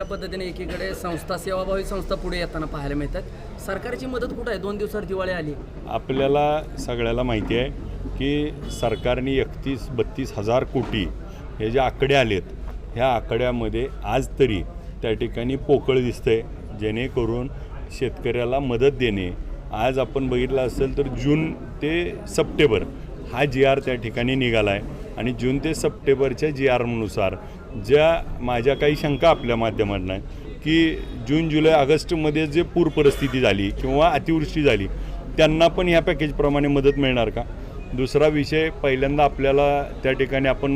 त्या पद्धतीने एकीकडे संस्था सेवाभावी संस्था पुढे येताना पाहायला मिळतात. सरकारची मदत कुठं आहे? दोन दिवसावर दिवाळी आली. आपल्याला सगळ्याला माहिती आहे की सरकारने एकतीस बत्तीस हजार कोटी हे जे आकडे आलेत ह्या आकड्यामध्ये आज तरी त्या ठिकाणी पोकळ दिसतंय. जेणेकरून शेतकऱ्याला मदत देणे. आज आपण बघितलं असेल तर जून ते सप्टेंबर हा जी आर त्या ठिकाणी निघाला आहे आणि जून ते सप्टेंबरच्या जी आरनुसार ज्या माझ्या काही शंका आपल्या माध्यमातून आहे की जून जुलै ऑगस्टमध्ये जे पूर परिस्थिती झाली किंवा अतिवृष्टी झाली त्यांना पण ह्या पॅकेजप्रमाणे मदत मिळणार का? दुसरा विषय पहिल्यांदा आपल्याला त्या ठिकाणी आपण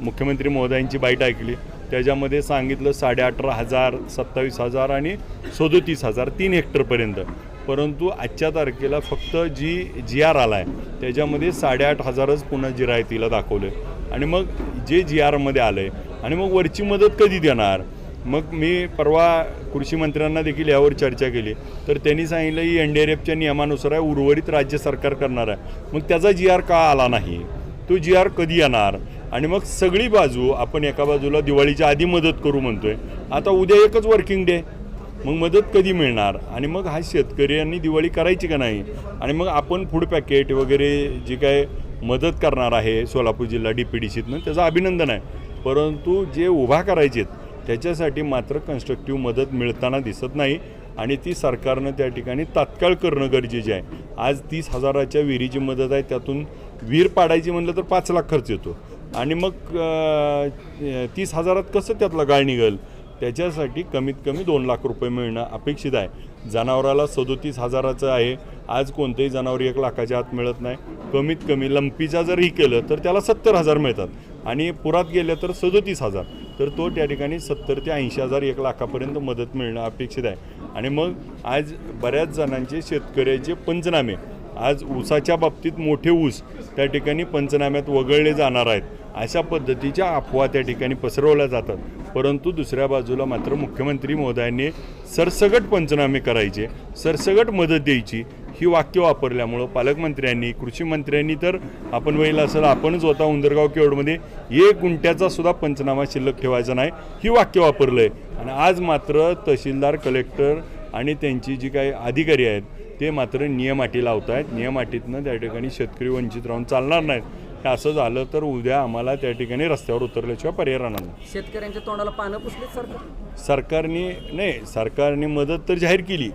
मुख्यमंत्री महोदयांची बाईट ऐकली. त्याच्यामध्ये सांगितलं साडे अठरा हजार सत्तावीस हजार आणि सदोतीस हजार तीन हेक्टरपर्यंत परंतु आजच्या तारखेला फक्त जी जी आर आला आहे त्याच्यामध्ये साडेआठ हजारच पुन्हा जिरायतीला दाखवले आणि मग जे जी आरमध्ये आलं आहे आणि मग वरची मदत कधी देणार? मग मी परवा कृषी मंत्र्यांना देखील यावर चर्चा केली. तर त्यांनी सांगितलं की एन डी आर एफच्या नियमानुसार आहे उर्वरित राज्य सरकार करणार आहे. मग त्याचा जी आर का आला नाही? तो जी आर कधी येणार? आणि मग सगळी बाजू आपण एका बाजूला दिवाळीच्या आधी मदत करू म्हणतोय. आता उद्या एकच वर्किंग डे मग मदत कधी मिळणार? आणि मग हा शेतकऱ्यांनी दिवाळी करायची का नाही? आणि मग आपण फूड पॅकेट वगैरे जे काय मदत करणार आहे सोलापूर जिल्हा डी पी डी सीतनं त्याचं अभिनंदन आहे. परंतु जे उभा करायचे त्याच्यासाठी मात्र कन्स्ट्रक्टिव्ह मदत मिळताना दिसत नाही आणि ती सरकारनं त्या ठिकाणी तात्काळ करणं गरजेचे आहे. आज तीस हजाराच्या विहिरीची मदत आहे त्यातून विहीर पाडायची म्हणलं तर पाच लाख खर्च येतो. आणि मग तीस हजारात कसं त्यातला गाळ निघेल? त्याच्यासाठी कमीत कमी दोन लाख रुपये मिळणं अपेक्षित आहे. जनावराला सदोतीस हजाराचं आहे. आज कोणतंही जनावर एक लाखाच्या आत मिळत नाही. कमीत कमी लंपीचा जरही केलं तर त्याला सत्तर हजार मिळतात. आणि पुरात गेलं तर सदोतीस हजार. तर तो त्या ठिकाणी सत्तर ते ऐंशी हजार एक लाखापर्यंत मदत मिळणं अपेक्षित आहे. आणि मग आज बऱ्याच जणांचे शेतकऱ्याचे पंचनामे. आज ऊसाच्या बाबतीत मोठे ऊस त्या ठिकाणी पंचनाम्यात वगळले जाणार आहेत. अशा पद्धतीच्या अफवा त्या ठिकाणी पसरवल्या जातात. परंतु दुसऱ्या बाजूला मात्र मुख्यमंत्री महोदयांनी सरसगट पंचनामे करायचे सरसगट मदत द्यायची ही वाक्य वापरल्यामुळं पालकमंत्र्यांनी कृषी मंत्र्यांनी तर आपण वहिला असेल आपणच होता उंदरगाव केवडमध्ये. एक गुंट्याचा सुद्धा पंचनामा शिल्लक ठेवायचा नाही. ही वाक्य वापरलं आहे आणि आज मात्र तहसीलदार कलेक्टर आणि त्यांची जी काही अधिकारी आहेत ते मात्र नियमाटी लावत आहेत नियमाटीतनं त्या ठिकाणी शेतकरी वंचित राहून चालणार नाहीत. हे असं झालं तर उद्या आम्हाला त्या ठिकाणी रस्त्यावर उतरल्याशिवाय पर्याय राहणार नाही. शेतकऱ्यांच्या तोंडाला पानं पुसलीत सरकार? सरकारने नाही सरकारने मदत तर जाहीर केली.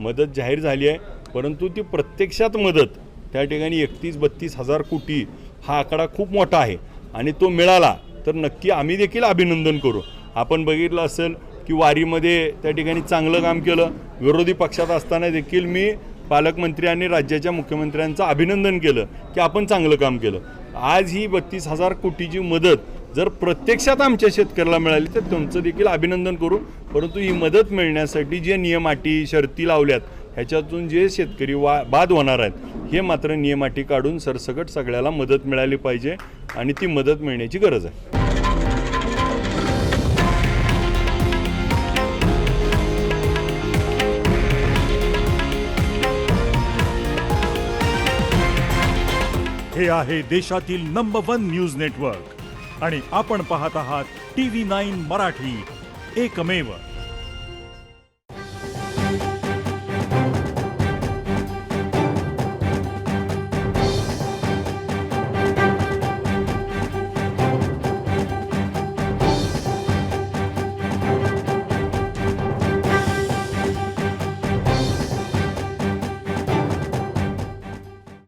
मदत जाहीर झाली आहे. परंतु ती प्रत्यक्षात मदत त्या ठिकाणी एकतीस बत्तीस हजार कोटी हा आकडा खूप मोठा आहे आणि तो मिळाला तर नक्की आम्ही देखील अभिनंदन करू. आपण बघितलं असेल की वारीमध्ये त्या ठिकाणी चांगलं काम केलं. विरोधी पक्षात असताना देखील मी पालकमंत्री आणि राज्याच्या मुख्यमंत्र्यांचं अभिनंदन केलं की आपण चांगलं काम केलं. आज ही बत्तीस हजार कोटीची मदत जर प्रत्यक्षात आमच्या शेतकऱ्याला मिळाली तर तुमचं देखील अभिनंदन करू. परंतु ही मदत मिळण्यासाठी जे नियम अटी शर्ती लावल्यात ह्याच्यातून जे शेतकरी वा बाद होणार आहेत हे मात्र नियमाटी काढून सरसकट सगळ्याला मदत मिळाली पाहिजे आणि ती मदत मिळण्याची गरज आहे. हे आहे देशातील नंबर वन न्यूज नेटवर्क आणि आपण पाहत आहात टी व्ही नाईन मराठी. एकमेव